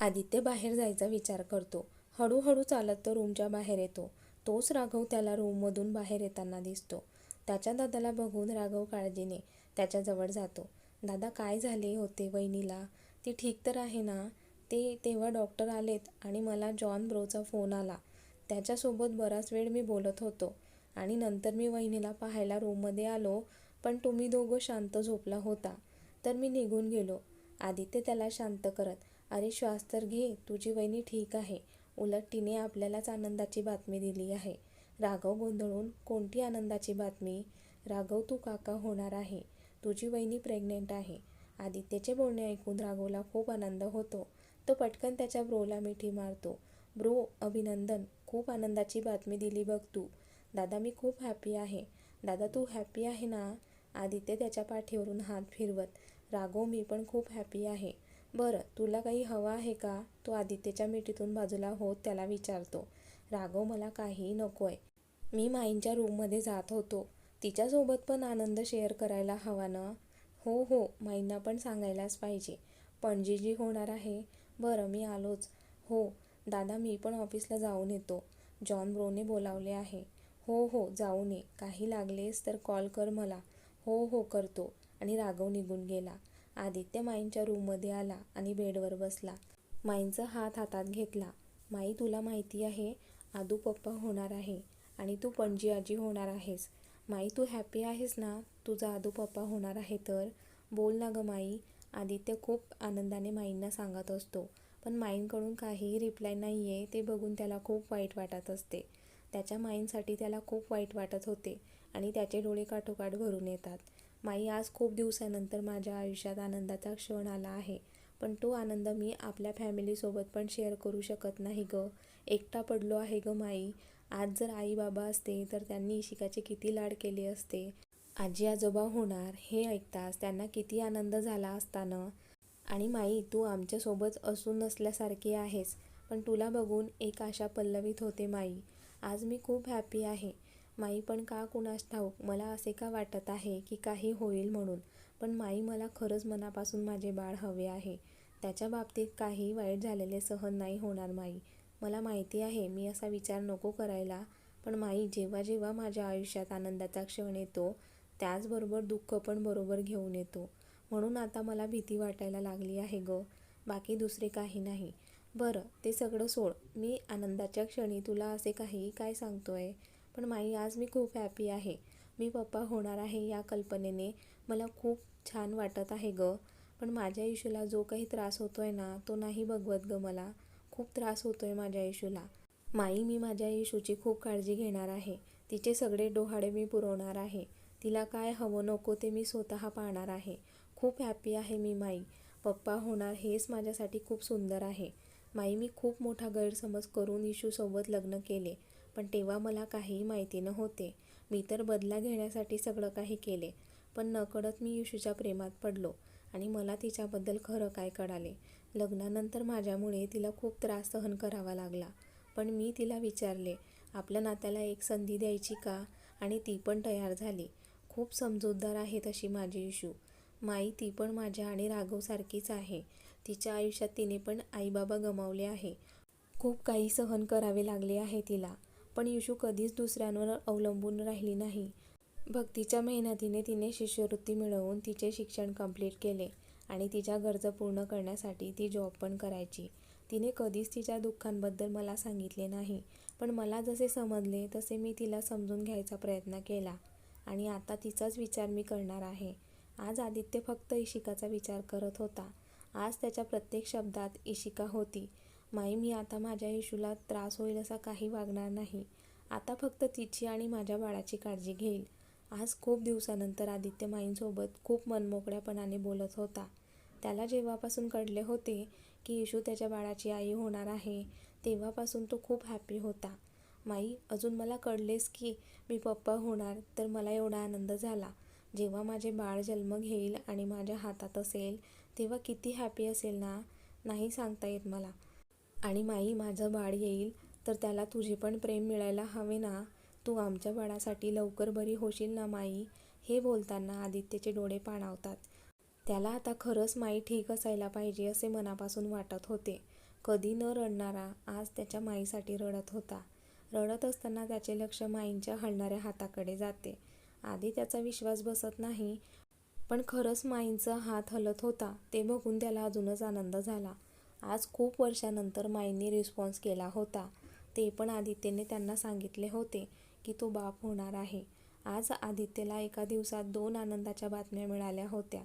आदित्य बाहेर जायचा विचार करतो. हळूहळू चालत तो रूमच्या बाहेर येतो. तोच राघव त्याला रूममधून बाहेर येताना दिसतो. त्याच्या दादाला बघून राघव काळजीने त्याच्याजवळ जातो. दादा काय झाले होते वहिनीला? ती ठीक तर आहे ना? ते तेव्हा डॉक्टर आलेत आणि मला जॉन ब्रोचा फोन आला. त्याच्यासोबत बराच वेळ मी बोलत होतो आणि नंतर मी वहिनीला पाहायला रूममध्ये आलो पण तुम्ही दोघं शांत झोपला होता तर मी निघून गेलो. आदित्य त्याला शांत करत, अरे श्वास तर घे. तुझी वहिनी ठीक आहे. उलट तिने आपल्यालाच आनंदाची बातमी दिली आहे. राघव गोंधळून, कोणती आनंदाची बातमी? राघव तू काका होणार आहे. तुझी वहिनी प्रेग्नंट आहे. आदित्यचे बोलणे ऐकून राघवला खूप आनंद होतो. तो पटकन त्याच्या ब्रोला मिठी मारतो. ब्रो, अभिनंदन. खूप आनंदाची बातमी दिली बघ तू. दादा मी खूप हॅपी आहे. दादा तू हॅपी आहे ना? आदित्य त्याच्या पाठीवरून हात फिरवत, राघव मी पण खूप हॅपी आहे. बरं, तुला काही हवं आहे का? तो आदित्यच्या मिठीतून बाजूला होत त्याला विचारतो. राघव मला काहीही नकोय. मी माईंच्या रूममध्ये जात होतो. तिच्यासोबत पण आनंद शेअर करायला हवा ना? हो हो, माईंना पण सांगायलाच पाहिजे. पणजीजी होणार आहे? बरं मी आलोच. हो, दादा मी पण ऑफिसला जाऊन येतो. जॉन ब्रोने बोलावले आहे. हो हो जाऊन ये. काही लागलेस तर कॉल कर मला. हो हो करतो आणि राघव निघून गेला. आदित्य माईंच्या रूममध्ये आला आणि बेडवर बसला. माईंचा हात हातात घेतला. माई तुला माहिती आहे, आदू पप्पा होणार आहे आणि तू पणजी आजी होणार आहेस. माई तू हॅपी आहेस ना? तुझा आदू पप्पा होणार आहे तर? बोल ना गं माई. आदित्य खूप आनंदाने माईंना सांगत असतो. पण माईंकडून काहीही रिप्लाय नाही आहे ते बघून त्याला खूप वाईट वाटत असते. त्याच्या माईंसाठी त्याला खूप वाईट वाटत होते आणि त्याचे डोळे काठोकाठ भरून येतात. माई आज खूप दिवसानंतर माझ्या आयुष्यात आनंदाचा क्षण आला आहे. पण तो आनंद मी आपल्या फॅमिलीसोबत पण शेअर करू शकत नाही गं. एकटा पडलो आहे गं माई. आज जर आई बाबा असते तर त्यांनी इशिकाचे किती लाड केले असते. आजी आजोबा होणार हे ऐकताच त्यांना किती आनंद झाला असता ना? आणि माई तू आमच्यासोबत असून नसल्यासारखी आहेस. पण तुला बघून एक आशा पल्लवीत होते माई. आज मी खूप हॅपी आहे. माई पण का कुणास ठाऊक मला असे का वाटत आहे की काही होईल म्हणून. पण माई मला खरंच मनापासून माझे बाळ हवे आहे. त्याच्या बाबतीत काही वाईट झालेले सहन नाही होणार माई. मला माहिती आहे मी असा विचार नको करायला पण माई जेव्हा जेव्हा माझ्या आयुष्यात आनंदाचा क्षण येतो त्याचबरोबर दुःख पण बरोबर घेऊन येतो. म्हणून आता मला भीती वाटायला लागली आहे गं. बाकी दुसरे काही नाही. बरं ते सगळं सोड. मी आनंदाच्या क्षणी तुला असे काही काय सांगतोय. पण माई आज मी खूप हॅपी आहे. मी पप्पा होणार आहे या कल्पनेने मला खूप छान वाटत आहे ग पण माझ्या इशूला जो काही त्रास होतो आहे ना तो नाही बघवत गं मला. खूप त्रास होतो आहे माझ्या इशूला. माई मी माझ्या इशूची खूप काळजी घेणार आहे. तिचे सगळे डोहाळे मी पुरवणार आहे. तिला काय हवं नको ते मी स्वतः पाहणार आहे. खूप हॅपी आहे मी माई. पप्पा होणार हेच माझ्यासाठी खूप सुंदर आहे. माई मी खूप मोठा गैरसमज करून इशूसोबत लग्न केले. पण तेव्हा मला काहीही माहिती नव्हते. मी तर बदला घेण्यासाठी सगळं काही केले. पण नकळत मी इशूच्या प्रेमात पडलो आणि मला तिच्याबद्दल खरं काय कळाले. लग्नानंतर माझ्यामुळे तिला खूप त्रास सहन करावा लागला. पण मी तिला विचारले आपल्या नात्याला एक संधी द्यायची का? आणि ती पण तयार झाली. खूप समजूतदार आहे तशी माझी इशू. माई ती पण माझ्या आणि राघवसारखीच आहे. तिच्या आयुष्यात तिने पण आईबाबा गमावले आहे. खूप काही सहन करावे लागले आहे तिला. पण इशू कधीच दुसऱ्यांवर अवलंबून राहिली नाही. भक्तीच्या मेहनतीने तिने शिष्यवृत्ती मिळवून तिचे शिक्षण कंप्लीट केले आणि तिच्या गरजा पूर्ण करण्यासाठी ती जॉब पण करायची. तिने कधीच तिच्या दुःखांबद्दल मला सांगितले नाही. पण मला जसे समजले तसे मी तिला समजून घ्यायचा प्रयत्न केला आणि आता तिचाच विचार मी करणार आहे. आज आदित्य फक्त इशिकाचा विचार करत होता. आज त्याच्या प्रत्येक शब्दात इशिका होती. माई मी आता माझ्या इशूला त्रास होईल असा काही वागणार नाही. आता फक्त तिची आणि माझ्या बाळाची काळजी घेईल. आज खूप दिवसानंतर आदित्य माईंसोबत खूप मनमोकळ्यापणाने बोलत होता. त्याला जेव्हापासून कळले होते की इशू त्याच्या बाळाची आई होणार आहे तेव्हापासून तो खूप हॅपी होता. माई अजून मला कळलेस की मी पप्पा होणार तर मला एवढा आनंद झाला. जेव्हा माझे बाळ जन्म घेईल आणि माझ्या हातात असेल तेव्हा किती हॅपी असेल ना? नाही सांगता येत मला. आणि माई माझं बाळ येईल तर त्याला तुझे पण प्रेम मिळायला हवे ना? तू आमच्या बाळासाठी लवकर बरी होशील ना माई? हे बोलताना आदित्यचे डोळे पाणावतात. त्याला आता खरंच माई ठीक असायला पाहिजे असे मनापासून वाटत होते. कधी न रडणारा आज त्याच्या माईसाठी रडत होता रडत असताना त्याचे लक्ष माईंच्या हलणाऱ्या हाताकडे जाते आधी त्याचा विश्वास बसत नाही पण खरंच माईंचा हात हलत होता ते बघून त्याला अजूनच आनंद झाला आज खूप वर्षानंतर माईंनी रिस्पॉन्स केला होता ते पण आदित्यने त्यांना सांगितले होते की तो बाप होणार आहे. आज आदित्यला एका दिवसात दोन आनंदाच्या बातम्या मिळाल्या होत्या.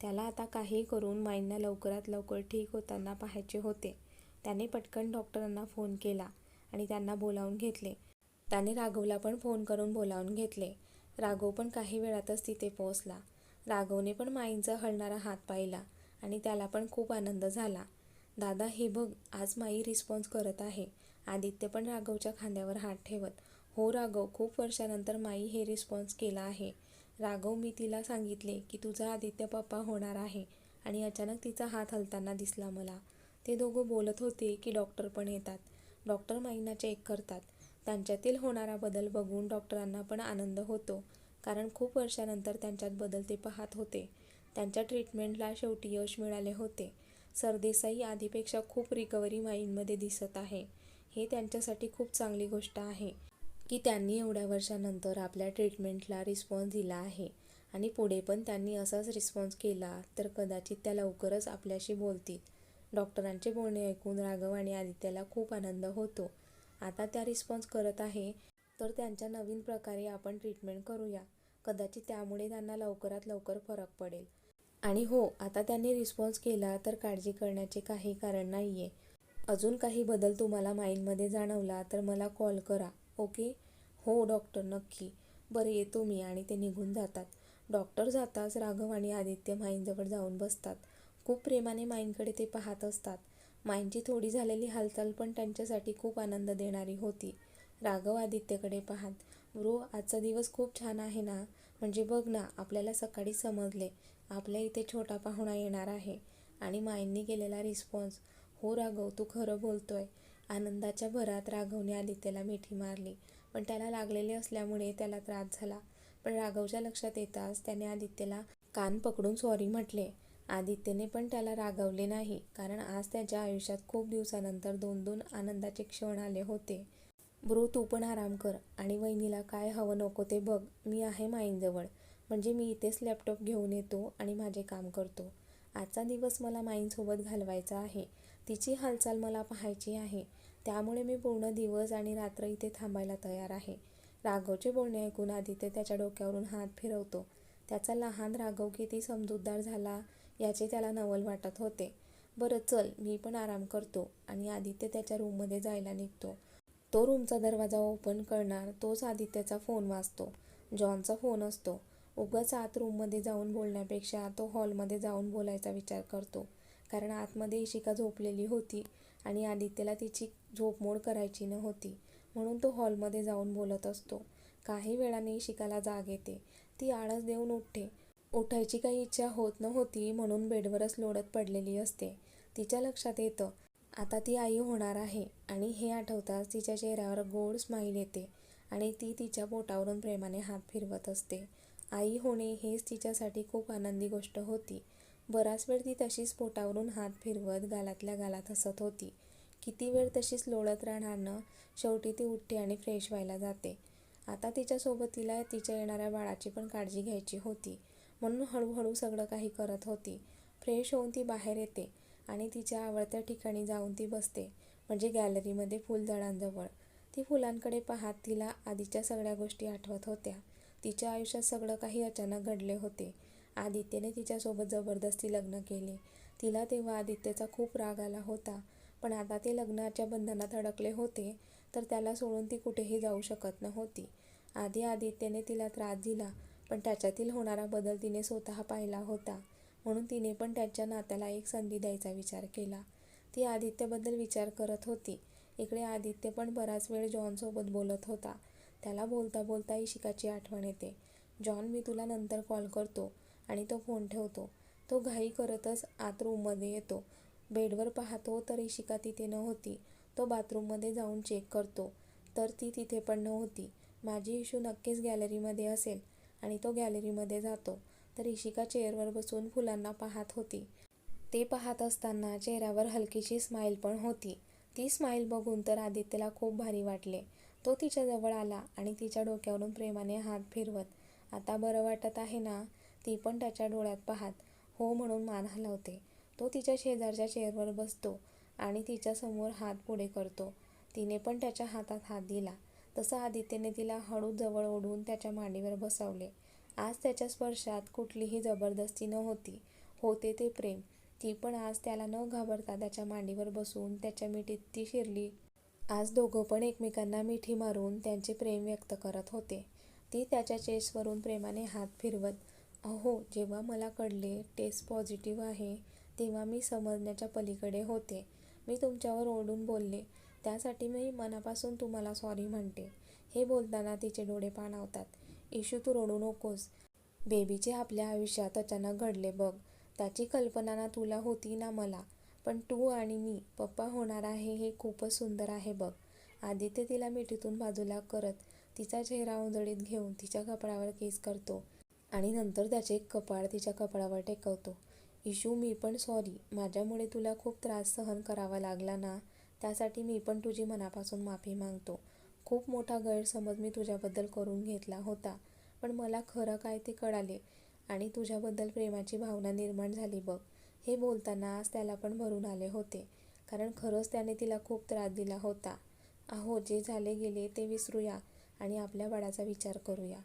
त्याला आता काही करून माईंना लवकरात लवकर ठीक होताना पाहायचे होते. त्याने पटकन डॉक्टरांना फोन केला आणि त्यांना बोलावून घेतले. त्याने राघवला पण फोन करून बोलावून घेतले. राघव पण काही वेळातच तिथे पोहोचला. राघवने पण माईंचा हलणारा हात पाहिला आणि त्याला पण खूप आनंद झाला. दादा हे बघ आज माई रिस्पॉन्स करत आहे. आदित्य पण राघवच्या खांद्यावर हात ठेवत हो राघव खूप वर्षानंतर माई हे रिस्पॉन्स केला आहे. राघव मी तिला सांगितले की तुझा आदित्य पप्पा होणार आहे आणि अचानक तिचा हात हलताना दिसला मला. ते दोघं बोलत होते की डॉक्टर पण येतात. डॉक्टर माईंना चेक करतात. त्यांच्यातील होणारा बदल बघून डॉक्टरांना पण आनंद होतो कारण खूप वर्षानंतर त्यांच्यात बदल ते पाहत होते. त्यांच्या ट्रीटमेंटला शेवटी यश मिळाले होते. सरदेसाई आधीपेक्षा खूप रिकव्हरी माईंमध्ये दिसत आहे. हे त्यांच्यासाठी खूप चांगली गोष्ट आहे की त्यांनी एवढ्या वर्षानंतर आपल्या ट्रीटमेंटला रिस्पॉन्स दिला आहे. आणि पुढे पण त्यांनी असाच रिस्पॉन्स केला तर कदाचित त्या लवकरच आपल्याशी बोलतील. डॉक्टरांचे बोलणे ऐकून राघव आणि आदित्याला खूप आनंद होतो. आता त्या रिस्पॉन्स करत आहे तर त्यांच्या नवीन प्रकारे आपण ट्रीटमेंट करूया. कदाचित त्यामुळे त्यांना लवकरात लवकर फरक पडेल. आणि हो आता त्यांनी रिस्पॉन्स केला तर काळजी करण्याचे काही कारण नाही आहे अजून काही बदल तुम्हाला माइंडमध्ये जाणवला तर मला कॉल करा ओके? हो डॉक्टर नक्की. बरं येतो मी आणि ते निघून जातात. डॉक्टर जाताच राघव आणि आदित्य माईंजवळ जाऊन बसतात. खूप प्रेमाने माईंकडे ते पाहत असतात. माईंची थोडी झालेली हालचाल पण त्यांच्यासाठी खूप आनंद देणारी होती. राघव आदित्यकडे पाहत ब्रो आजचा दिवस खूप छान आहे ना? म्हणजे बघ ना आपल्याला सकाळी समजले. आपल्या इथे छोटा पाहुणा येणार आहे. आणि माईंनी केलेला रिस्पॉन्स हो राघव तू खरं बोलतोय. आनंदाच्या भरात राघवने आदित्यला मिठी मारली. पण त्याला लागलेले असल्यामुळे त्याला त्रास झाला. पण राघवच्या लक्षात येताच त्याने आदित्यला कान पकडून सॉरी म्हटले. आदित्यने पण त्याला रागवले नाही कारण आज त्याच्या आयुष्यात खूप दिवसानंतर दोन दोन आनंदाचे क्षण आले होते. ब्रो तू पण आराम कर आणि वहिनीला काय हवं नको ते बघ. मी आहे माईंजवळ. म्हणजे मी इथेच लॅपटॉप घेऊन येतो आणि माझे काम करतो. आजचा दिवस मला माईंसोबत घालवायचा आहे. तिची हालचाल मला पाहायची आहे. त्यामुळे मी पूर्ण दिवस आणि रात्र इथे थांबायला तयार आहे. राघवचे बोलणे ऐकून आदित्य त्याच्या डोक्यावरून हात फिरवतो. त्याचा लहान राघव किती समजूतदार झाला याचे त्याला नवल वाटत होते. बरं चल मी पण आराम करतो आणि आदित्य त्याच्या रूममध्ये जायला निघतो. तो रूमचा दरवाजा ओपन करणार तोच आदित्यचा फोन वाजतो. जॉनचा फोन असतो. उगाच आत रूममध्ये जाऊन बोलण्यापेक्षा तो हॉलमध्ये जाऊन बोलायचा विचार करतो. कारण आतमध्ये इशिका झोपलेली होती आणि आदित्यला तिची झोपमोड करायची नव्हती म्हणून तो हॉलमध्ये जाऊन बोलत असतो. काही वेळाने इशिकाला जाग येते. ती आळस देऊन उठते. उठायची काही इच्छा होत नव्हती म्हणून बेडवरच लोळत पडलेली असते. तिच्या लक्षात येतं आता ती आई होणार आहे आणि हे आठवताच तिच्या चेहऱ्यावर गोड स्माईल येते आणि ती तिच्या पोटावरून प्रेमाने हात फिरवत असते. आई होणे हेच तिच्यासाठी खूप आनंदी गोष्ट होती. बराच वेळ ती तशीच पोटावरून हात फिरवत गालातल्या गालात हसत होती. किती वेळ तशीच लोळत राहणार ना? शेवटी ती उठते आणि फ्रेश व्हायला जाते. आता तिच्यासोबत तिला तिच्या येणाऱ्या बाळाची पण काळजी घ्यायची होती. म्हणून हळूहळू सगळं काही करत होती. फ्रेश होऊन ती बाहेर येते आणि तिच्या आवडत्या ठिकाणी जाऊन ती बसते म्हणजे गॅलरीमध्ये फुलझाडांजवळ. ती फुलांकडे पाहत तिला आधीच्या सगळ्या गोष्टी आठवत होत्या. तिच्या आयुष्यात सगळं काही अचानक घडले होते. आदित्यने तिच्यासोबत जबरदस्ती लग्न केले. तिला तेव्हा आदित्यचा खूप राग आला होता. पण आता ते लग्नाच्या बंधनात अडकले होते तर त्याला सोडून ती कुठेही जाऊ शकत नव्हती. आधी आदित्यने तिला त्रास दिला पण त्याच्यातील होणारा बदल तिने स्वतः पाहिला होता. म्हणून तिने पण त्याच्या नात्याला एक संधी द्यायचा विचार केला. ती आदित्यबद्दल विचार करत होती. इकडे आदित्य पण बराच वेळ जॉनसोबत बोलत होता. त्याला बोलता बोलता इशिकाची आठवण येते. जॉन मी तुला नंतर कॉल करतो. आणि तो फोन ठेवतो. तो घाई करतच आत रूममध्ये येतो. बेडवर पाहतो तर इशिका तिथे नव्हती. तो बाथरूममध्ये जाऊन चेक करतो. तर ती तिथे पण नव्हती. माझी इशू नक्कीच गॅलरीमध्ये असेल. आणि तो गॅलरीमध्ये जातो. तर इशिका चेअरवर बसून फुलांना पाहत होती. ते पाहत असताना चेहऱ्यावर हलकीशी स्माईल पण होती. ती स्माईल बघून तर आदित्यला खूप भारी वाटले. तो तिच्याजवळ आला आणि तिच्या डोक्यावरून प्रेमाने हात फिरवत, आता बरं वाटत आहे ना? ती पण त्याच्या डोळ्यात पाहत हो म्हणून मान हलवते. तो तिच्या शेजारच्या चेअरवर बसतो आणि तिच्यासमोर हात पुढे करतो. तिने पण त्याच्या हातात हात दिला. तसं आदित्यने तिला हळू जवळ ओढून त्याच्या मांडीवर बसवले. आज त्याच्या स्पर्शात कुठलीही जबरदस्ती नव्हती, होते ते प्रेम. ती पण आज त्याला न घाबरता त्याच्या मांडीवर बसून त्याच्या मिठीत ती शिरली. आज दोघं पण एकमेकांना मिठी मारून त्यांचे प्रेम व्यक्त करत होते. ती त्याच्या चेसवरून प्रेमाने हात फिरवत, अहो जेव्हा मला कळले टेस्ट पॉझिटिव्ह आहे, तेव्हा मी समजण्याच्या पलीकडे होते. मी तुमच्यावर ओरडून बोलले, त्यासाठी मी मनापासून तुम्हाला सॉरी म्हणते. हे बोलताना तिचे डोळे पाणावतात. इशू तू रडू नकोस. बेबीचे आपल्या आयुष्यात अचानक घडले बघ. त्याची कल्पना ना तुला होती ना मला. पण तू आणि मी पप्पा होणार आहे हे खूपच सुंदर आहे बघ. आदित्य तिला मिठीतून बाजूला करत तिचा चेहरा उंजळीत घेऊन तिच्या कपड्यावर केस करतो आणि नंतर त्याचे कपाळ तिच्या कपाळावर टेकवतो. इशू मी पण सॉरी. माझ्यामुळे तुला खूप त्रास सहन करावा लागला ना, त्यासाठी मी पण तुझी मनापासून माफी मागतो. खूप मोठा गैरसमज मी तुझ्याबद्दल करून घेतला होता. पण मला खरं काय ते कळाले आणि तुझ्याबद्दल प्रेमाची भावना निर्माण झाली बघ. हे बोलताना आज त्याला पण भरून आले होते. कारण खरंच त्याने तिला खूप त्रास दिला होता. अहो जे झाले गेले ते विसरूया आणि आपल्या बाळाचा विचार करूया.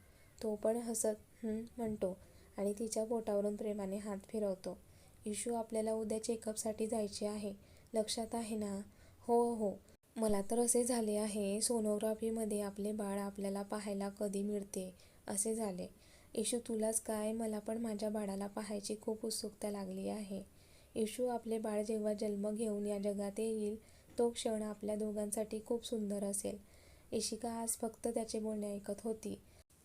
तो पण हसत म्हणतो आणि तिच्या पोटावरून प्रेमाने हात फिरवतो. इशू आपल्याला उद्या चेकअपसाठी जायचे आहे, लक्षात आहे ना? हो हो. मला तर असे झाले आहे, सोनोग्राफीमध्ये आपले बाळ आपल्याला पाहायला कधी मिळते असे झाले. इशू तुलाच काय मला पण माझ्या बाळाला पाहायची खूप उत्सुकता लागली आहे. इशू आपले बाळ जेव्हा जन्म घेऊन या जगात येईल, तो क्षण आपल्या दोघांसाठी खूप सुंदर असेल. इशिका आज फक्त त्याचे बोलणे ऐकत होती.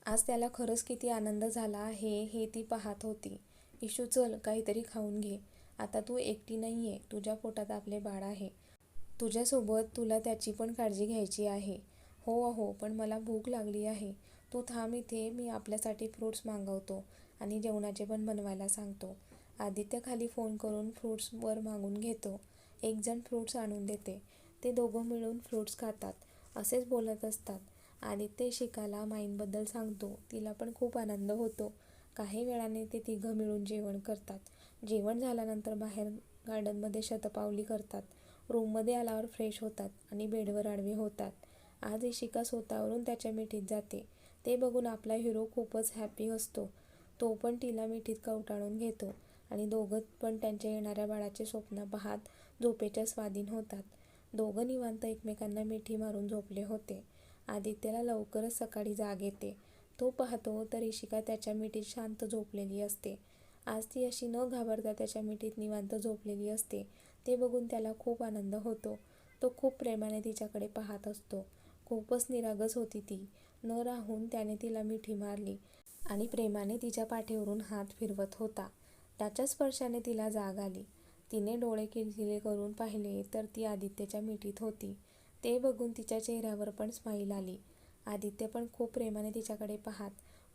आज त्याला खरंच किती आनंद झाला आहे हे ती पाहत होती. इशू चल काहीतरी खाऊन घे. आता तू एकटी नाही आहे तुझ्या पोटात आपले बाळ आहे. तुझ्यासोबत तुला त्याची पण काळजी घ्यायची आहे. हो अहो पण मला भूक लागली आहे. तू थांब इथे मी आपल्यासाठी फ्रुट्स मागवतो आणि जेवणाचे पण बनवायला सांगतो. आदित्य खाली फोन करून फ्रूट्सवर मागून घेतो. एकजण फ्रूट्स फ्रुट्स आणून देते. ते दोघं मिळून फ्रुट्स खातात. असेच बोलत असतात. आदित्य शिकाला माईंबद्दल सांगतो. तिला पण खूप आनंद होतो. काही वेळाने ते तिघं मिळून जेवण करतात. जेवण झाल्यानंतर बाहेर गार्डनमध्ये शतपावली करतात. रूममध्ये आल्यावर फ्रेश होतात आणि बेडवर आडवे होतात. आज इशिका स्वतःवरून त्याच्या मिठीत जाते. ते बघून आपला हिरो खूपच हॅपी असतो. तो पण तिला मिठीत कवटाळून घेतो आणि दोघं पण त्यांच्या येणाऱ्या बाळाचे स्वप्न पाहत झोपेच्या स्वाधीन होतात. दोघं निवांत एकमेकांना मिठी मारून झोपले होते. आदित्यला लवकरच सकाळी जाग येते. तो पाहतो तर इशिका त्याच्या मिठीत शांत झोपलेली असते. आज ती अशी न घाबरता त्याच्या मिठीत निवांत झोपलेली असते ते बघून त्याला खूप आनंद होतो. तो खूप प्रेमाने तिच्याकडे पाहत असतो. खूपच निरागस होती ती. न राहून त्याने तिला मिठी मारली आणि प्रेमाने तिच्या पाठीवरून हात फिरवत होता. त्याच्या स्पर्शाने तिला जाग आली. तिने डोळे किलकिले करून पाहिले तर ती आदित्यच्या मिठीत होती. ते बघून तिच्या चेहऱ्यावर पण स्माईल आली. आदित्य पण खूप प्रेमाने तिच्याकडे पाहत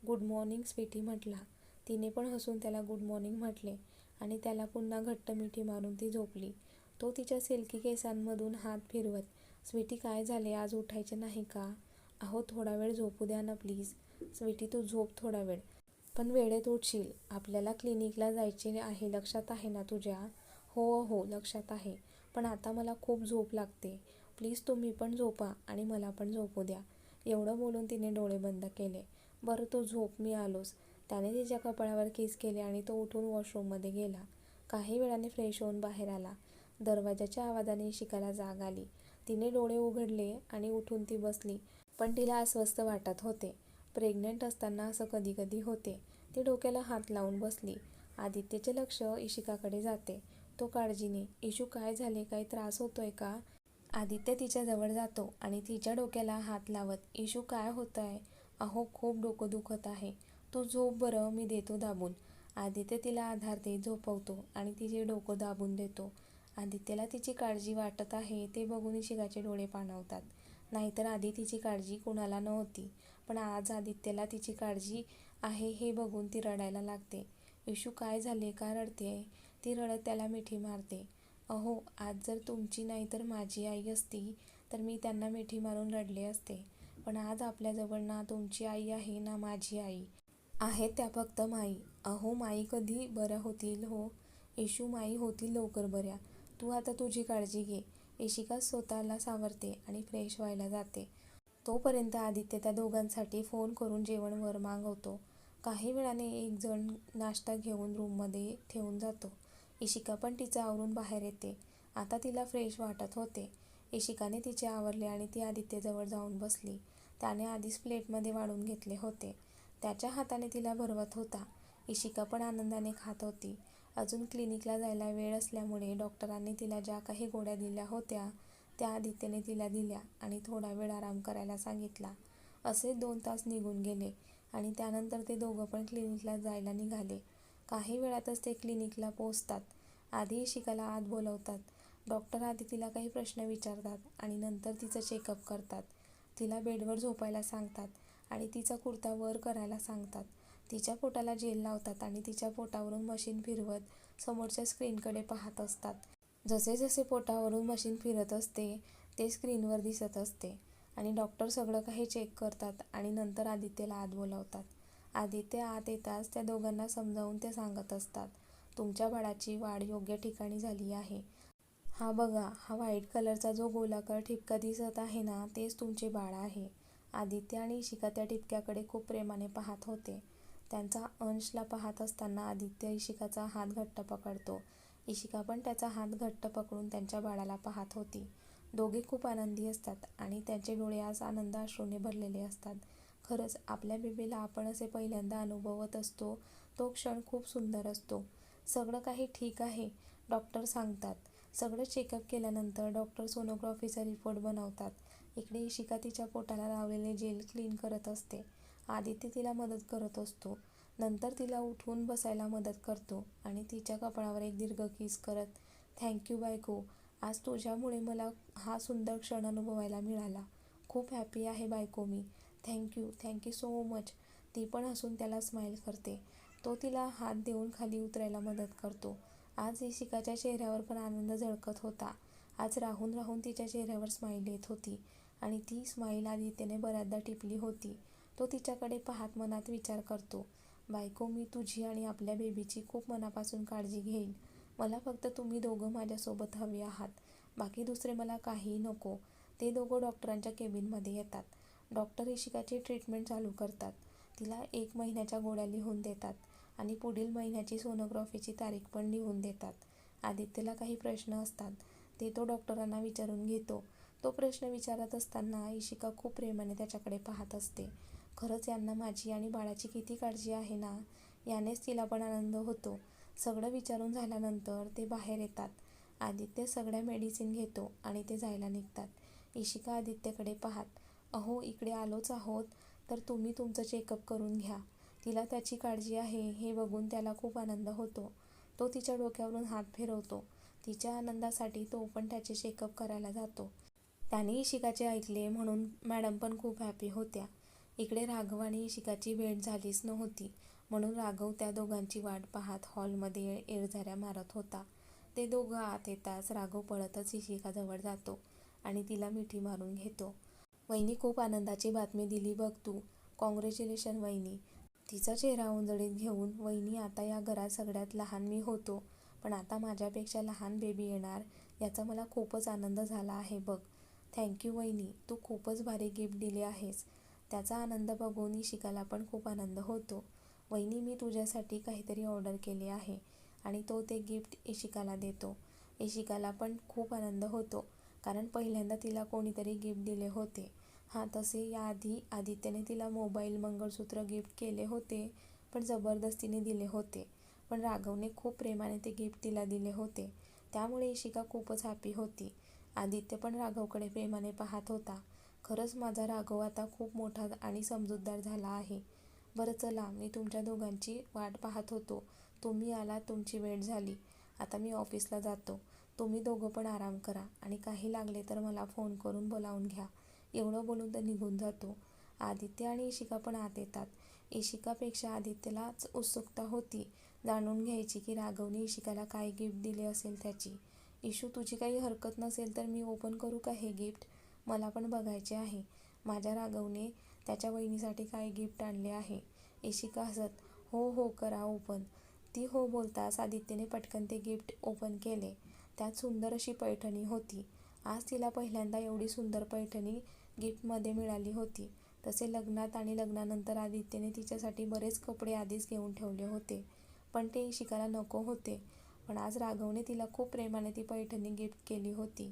गुड मॉर्निंग स्वीटी म्हटला. तिने पण हसून त्याला गुड मॉर्निंग म्हटले आणि त्याला पुन्हा घट्ट मिठी मारून ती झोपली. तो तिच्या सिल्की केसांमधून हात फिरवत, स्वीटी काय झाले आज उठायचे नाही का? अहो थोडा वेळ झोपू द्या ना प्लीज. स्वीटी तू झोप थोडा वेळ. पण वेळेत उठशील. आपल्याला क्लिनिकला जायचे आहे लक्षात आहे ना तुझ्या? हो हो लक्षात आहे. पण आता मला खूप झोप लागते. प्लीज तुम्ही पण झोपा आणि मला पण झोपू द्या. एवढं बोलून तिने डोळे बंद केले. बरं तो झोप मी आलोच. त्याने तिच्या कपाळावर किस केले आणि तो उठून वॉशरूममध्ये गेला. काही वेळाने फ्रेश होऊन बाहेर आला. दरवाजाच्या आवाजाने इशिकाला जाग आली. तिने डोळे उघडले आणि उठून ती बसली. पण तिला अस्वस्थ वाटत होते. प्रेग्नंट असताना असं कधी कधी होते. ती डोक्याला हात लावून बसली. आदित्यचे लक्ष इशिकाकडे जाते. तो काळजीने, इशू काय झाले काही त्रास होतोय का? आदित्य तिच्याजवळ जातो आणि तिच्या डोक्याला हात लावत, इशू काय होतंय? अहो खूप डोकं दुखत आहे. तू झोप बरं मी देतो दाबून. आदित्य तिला आधार देत झोपवतो आणि तिचे डोकं दाबून देतो. आदित्यला तिची काळजी वाटत आहे ते बघून इशिकाचे डोळे पाणावतात. नाहीतर आधी तिची काळजी कुणाला नव्हती. पण आज आदित्यला तिची काळजी आहे हे बघून ती रडायला लागते. इशू काय झाले का रडते ती रडत त्याला मिठी मारते अहो आज जर तुमची नाही तर माझी आई असती तर मी त्यांना मिठी मारून रडले असते. पण आज आपल्याजवळ ना तुमची आई आहे ना माझी आई. आहेत त्या फक्त माई. अहो माई कधी बऱ्या होतील हो? येशू माई होतील लवकर बऱ्या. तू आता तुझी काळजी घे. येशिका स्वतःला सावरते आणि फ्रेश व्हायला जाते. तोपर्यंत आदित्य त्या दोघांसाठी फोन करून जेवण वर मागवतो. काही वेळाने एक जण नाश्ता घेऊन रूममध्ये ठेवून जातो. इशिका पण तिचं आवरून बाहेर येते. आता तिला फ्रेश वाटत होते. इशिकाने तिचे आवरले आणि ती आदित्यजवळ जाऊन बसली. त्याने आधीच प्लेटमध्ये वाढून घेतले होते. त्याच्या हाताने तिला भरवत होता. इशिका पण आनंदाने खात होती. अजून क्लिनिकला जायला वेळ असल्यामुळे डॉक्टरांनी तिला ज्या काही गोळ्या दिल्या होत्या त्या आदित्यने तिला दिल्या आणि थोडा वेळ आराम करायला सांगितला. असे दोन तास निघून गेले आणि त्यानंतर ते दोघं पण क्लिनिकला जायला निघाले. काही वेळातच ते क्लिनिकला पोचतात आधी इशिकाला आत बोलवतात. डॉक्टर आधी तिला काही प्रश्न विचारतात आणि नंतर तिचं चेकअप करतात. तिला बेडवर झोपायला सांगतात आणि तिचा कुर्ता वर करायला सांगतात. तिच्या पोटाला जेल लावतात आणि तिच्या पोटावरून मशीन फिरवत समोरच्या स्क्रीनकडे पाहत असतात. जसे जसे पोटावरून मशीन फिरत असते ते स्क्रीनवर दिसत असते आणि डॉक्टर सगळं काही चेक करतात आणि नंतर आदित्यला आत बोलावतात. आदित्य आत येताच त्या दोघांना समजावून ते सांगत असतात. तुमच्या बाळाची वाढ योग्य ठिकाणी झाली आहे. हा बघा हा व्हाईट कलरचा जो गोलाकार ठिपका दिसत आहे ना तेच तुमचे बाळ आहे. आदित्य आणि इशिका त्या ठिपक्याकडे खूप प्रेमाने पाहत होते. त्यांचा अंशला पाहत असताना आदित्य इशिकाचा हात घट्ट पकडतो. इशिका पण त्याचा हात घट्ट पकडून त्यांच्या बाळाला पाहत होती. दोघे खूप आनंदी असतात आणि त्यांचे डोळे आज आनंद अश्रूने भरलेले असतात. खरंच आपल्या बेबीला आपण असे पहिल्यांदा अनुभवत असतो तो क्षण खूप सुंदर असतो. सगळं काही ठीक आहे डॉक्टर सांगतात. सगळं चेकअप केल्यानंतर डॉक्टर सोनोग्राफीचा रिपोर्ट बनवतात. इकडे इशिका तिच्या पोटाला लावलेले जेल क्लीन करत असते. आदित्य तिला मदत करत असतो. नंतर तिला उठून बसायला मदत करतो आणि तिच्या कपाळावर एक दीर्घ किस करत थँक्यू बायको. आज तुझ्यामुळे मला हा सुंदर क्षण अनुभवायला मिळाला. खूप हॅपी आहे बायको मी. Thank you thank you so much ती पण हसून त्याला स्माईल करते. तो तिला हात देऊन खाली उतरायला मदत करतो. आज इशिकाच्या चेहऱ्यावर पण आनंद झळकत होता. आज राहून राहून तिच्या चेहऱ्यावर स्माईल येत होती आणि ती स्माईल आदित्यने बऱ्याचदा टिपली होती. तो तिच्याकडे पाहत मनात विचार करतो बायको मी तुझी आणि आपल्या बेबीची खूप मनापासून काळजी घेईन. मला फक्त तुम्ही दोघं माझ्यासोबत हवे आहात. बाकी दुसरे मला काहीही नको. ते दोघं डॉक्टरांच्या केबिनमध्ये येतात. डॉक्टर इशिकाची ट्रीटमेंट चालू करतात. तिला एक महिन्याच्या गोळ्या लिहून देतात आणि पुढील महिन्याची सोनोग्राफीची तारीख पण लिहून देतात. आदित्यला काही प्रश्न असतात. ते तो डॉक्टरांना विचारून घेतो. तो प्रश्न विचारत असताना इशिका खूप प्रेमाने त्याच्याकडे पाहत असते. खरंच यांना माझी आणि बाळाची किती काळजी आहे ना? यानेच तिला पण आनंद होतो. सगळं विचारून झाल्यानंतर ते बाहेर येतात. आदित्य सगळ्या मेडिसिन घेतो आणि ते जायला निघतात. इशिका आदित्यकडे पाहत अहो इकडे आलोच आहोत तर तुम्ही तुमचं चेकअप करून घ्या. तिला त्याची काळजी आहे हे बघून त्याला खूप आनंद होतो. तो तिच्या डोक्यावरून हात फिरवतो. तिच्या आनंदासाठी तो पण त्याचे चेकअप करायला जातो. त्याने इशिकाचे ऐकले म्हणून मॅडम पण खूप हॅपी होत्या. इकडे राघव आणि इशिकाची भेट झालीच नव्हती म्हणून राघव त्या दोघांची वाट पाहत हॉलमध्ये येरझाऱ्या मारत होता. ते दोघं आत येताच राघव पळतच इशिकाजवळ जातो आणि तिला मिठी मारून घेतो. वहिनी खूप आनंदाची बातमी दिली बघ तू कॉंग्रॅच्युलेशन वहिनी. तिचा चेहरा उंजळीत घेऊन वहिनी आता या घरात सगळ्यात लहान मी होतो पण आता माझ्यापेक्षा लहान बेबी येणार याचा मला खूपच आनंद झाला आहे बघ. थँक्यू वहिनी. तू खूपच भारी गिफ्ट दिली आहेस. त्याचा आनंद बघून इशिकाला पण खूप आनंद होतो. वहिनी मी तुझ्यासाठी काहीतरी ऑर्डर केले आहे आणि तो ते गिफ्ट इशिकाला देतो. इशिकाला पण खूप आनंद होतो कारण पहिल्यांदा तिला कोणीतरी गिफ्ट दिले होते. हां तसे याआधी आदित्यने तिला मोबाईल मंगळसूत्र गिफ्ट केले होते पण जबरदस्तीने दिले होते. पण राघवने खूप प्रेमाने ते गिफ्ट तिला दिले होते. त्यामुळे इशिका खूपच हॅपी होती. आदित्य पण राघवकडे प्रेमाने पाहत होता. खरंच माझा राघव आता खूप मोठा आणि समजूतदार झाला आहे. बरं चला मी तुमच्या दोघांची वाट पाहत होतो. तुम्ही आला तुमची वेळ झाली. आता मी ऑफिसला जातो. तुम्ही दोघं पण आराम करा आणि काही लागले तर मला फोन करून बोलावून घ्या. एवढं बोलून तर निघून जातो. आदित्य आणि इशिका पण आत येतात. इशिकापेक्षा आदित्यलाच उत्सुकता होती जाणून घ्यायची की राघवने इशिकाला काय गिफ्ट दिले असेल त्याची. इशू तुझी काही हरकत नसेल तर मी ओपन करू का हे गिफ्ट मला पण बघायचे आहे. माझ्या राघवने त्याच्या वहिनीसाठी काय गिफ्ट आणले आहे? इशिका हसत हो हो करा ओपन ती हो बोलताच आदित्यने पटकन ते गिफ्ट ओपन केले. त्यात सुंदर अशी पैठणी होती. आज तिला पहिल्यांदा एवढी सुंदर पैठणी गिफ्टमध्ये मिळाली होती. तसे लग्नात आणि लग्नानंतर आदित्यने तिच्यासाठी बरेच कपडे आधीच घेऊन ठेवले होते. पण ते इशिकाला नको होते. पण आज राघवने तिला खूप प्रेमाने ती पैठणी गिफ्ट केली होती.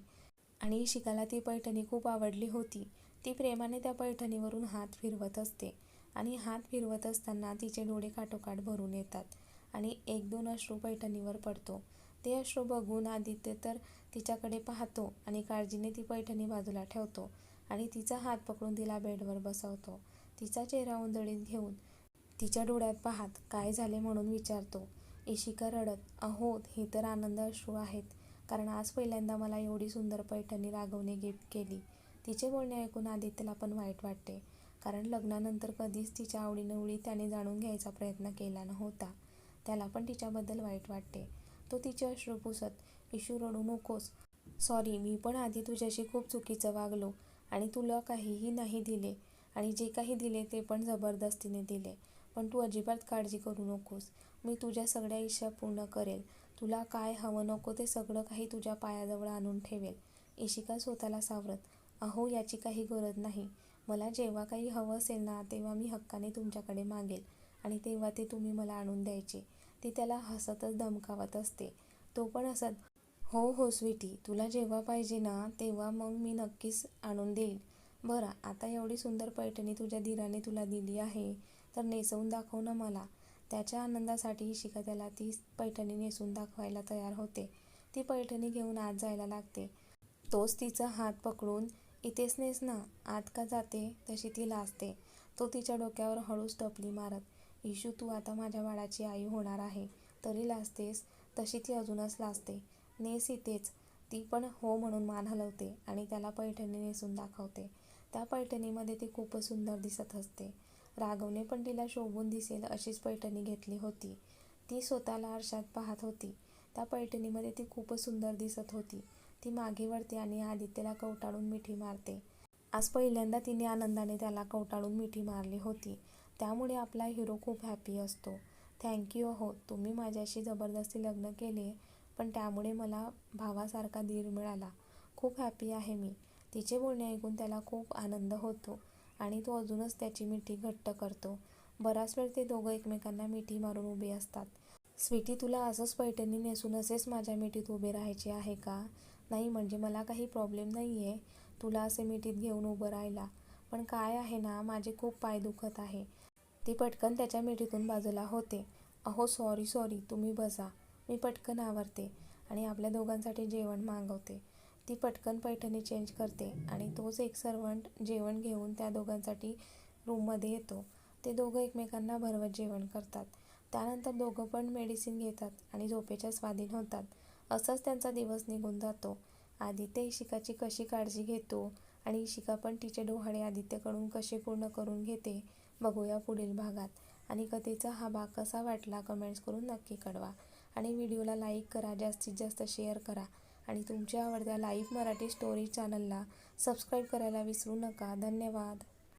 आणि इशिकाला ती पैठणी खूप आवडली होती. ती प्रेमाने त्या पैठणीवरून हात फिरवत असते. आणि हात फिरवत असताना तिचे डोळे काठोकाठ भरून येतात. आणि एक दोन अश्रू पैठणीवर पडतो. ते अश्रू बघून आदित्य तर तिच्याकडे पाहतो आणि काळजीने ती पैठणी बाजूला ठेवतो. आणि तिचा हात पकडून तिला बेडवर बसवतो. तिचा चेहरा उंधळीत घेऊन तिच्या डोळ्यात पाहत काय झाले म्हणून विचारतो. इशिका रडत अहो हे तर आनंद अश्रू आहेत. कारण आज पहिल्यांदा मला एवढी सुंदर पैठणी राघवने गिफ्ट केली. तिचे बोलणे ऐकून आदित्यला पण वाईट वाटते. कारण लग्नानंतर कधीच तिच्या आवडीनिवडी त्याने जाणून घ्यायचा प्रयत्न केला नव्हता. त्याला पण तिच्याबद्दल वाईट वाटते. तो तिचे अश्रू पुसत इशू रडू नकोस. सॉरी मी पण आधी तुझ्याशी खूप चुकीचं वागलो. आणि तुला काहीही नाही दिले आणि जे काही दिले ते पण जबरदस्तीने दिले. पण तू अजिबात काळजी करू नकोस. मी तुझ्या सगळ्या इच्छा पूर्ण करेल. तुला काय हवं नको ते सगळं काही तुझ्या पायाजवळ आणून ठेवेल. इशिका स्वतःला सावरत अहो याची काही गरज नाही. मला जेव्हा काही हवं असेल ना तेव्हा मी हक्काने तुमच्याकडे मागेल आणि तेव्हा ते तुम्ही मला आणून द्यायचे ती त्याला हसतच धमकावत असते. तो पण हसत हो हो स्वीटी. तुला जेव्हा पाहिजे ना तेव्हा मग मी नक्कीच आणून देईल बरं आता एवढी सुंदर पैठणी तुझ्या धीराने तुला दिली आहे तर नेसवून दाखव ना मला. त्याच्या आनंदासाठी इशिका त्याला ती पैठणी नेसून दाखवायला तयार होते. ती पैठणी घेऊन आत जायला लागते. तोच तिचा हात पकडून इथेच नेस ना आत का जाते? तशी ती लाजते. तो तिच्या डोक्यावर हळूच टपली मारत इशू तू आता माझ्या बाळाची आई होणार आहे. तरी लाजतेस? तशी ती अजूनच लाजते. नेस इथेच. ती पण हो म्हणून मान हलवते आणि त्याला पैठणी नेसून दाखवते. त्या पैठणीमध्ये ती खूपच सुंदर दिसत असते. राघवने पण तिला शोभून दिसेल अशीच पैठणी घेतली होती. ती स्वतःला आरशात पाहत होती. त्या पैठणीमध्ये ती खूपच सुंदर दिसत होती. ती मागे वळते आणि आदित्यला कवटाळून मिठी मारते. आज पहिल्यांदा तिने आनंदाने त्याला कवटाळून मिठी मारली होती. त्यामुळे आपला हिरो खूप हॅपी असतो. थँक्यू हो तुम्ही माझ्याशी जबरदस्ती लग्न केले पण त्यामुळे मला भावासारखा धीर मिळाला. खूप हॅपी आहे मी. तिचे बोलणे ऐकून त्याला खूप आनंद होतो आणि तो अजूनच त्याची मिठी घट्ट करतो. बराच वेळ ते दोघं एकमेकांना मिठी मारून उभे असतात. स्वीटी तुला असंच पैठणी नेसून असेच माझ्या मिठीत उभे राहायचे आहे का? नाही म्हणजे मला काही प्रॉब्लेम नाही आहे तुला असे मिठीत घेऊन उभं राहायला. पण काय आहे ना माझे खूप पाय दुखत आहे. ती पटकन त्याच्या मिठीतून बाजूला होते. अहो सॉरी सॉरी तुम्ही बसा. मी पटकन आवरते आणि आपल्या दोघांसाठी जेवण मागवते. ती पटकन पैठणी चेंज करते आणि तोच एक सर्वंट जेवण घेऊन त्या दोघांसाठी रूममध्ये येतो. ते दोघं एकमेकांना भरवत जेवण करतात. त्यानंतर दोघं पण मेडिसिन घेतात आणि झोपेच्या स्वाधीन होतात. असंच त्यांचा दिवस निघून जातो. आदित्य इशिकाची कशी काळजी घेतो आणि इशिका पण तिचे डोहाळे आदित्यकडून कसे पूर्ण करून घेते बघूया पुढील भागात. आणि कथेचा हा भाग कसा वाटला कमेंट्स करून नक्की कळवा. आणि व्हिडिओला लाईक करा जास्तीत जास्त शेअर करा. आणि तुमच्या आवडत्या लाईव्ह मराठी स्टोरी चॅनलला सबस्क्राईब करायला विसरू नका. धन्यवाद.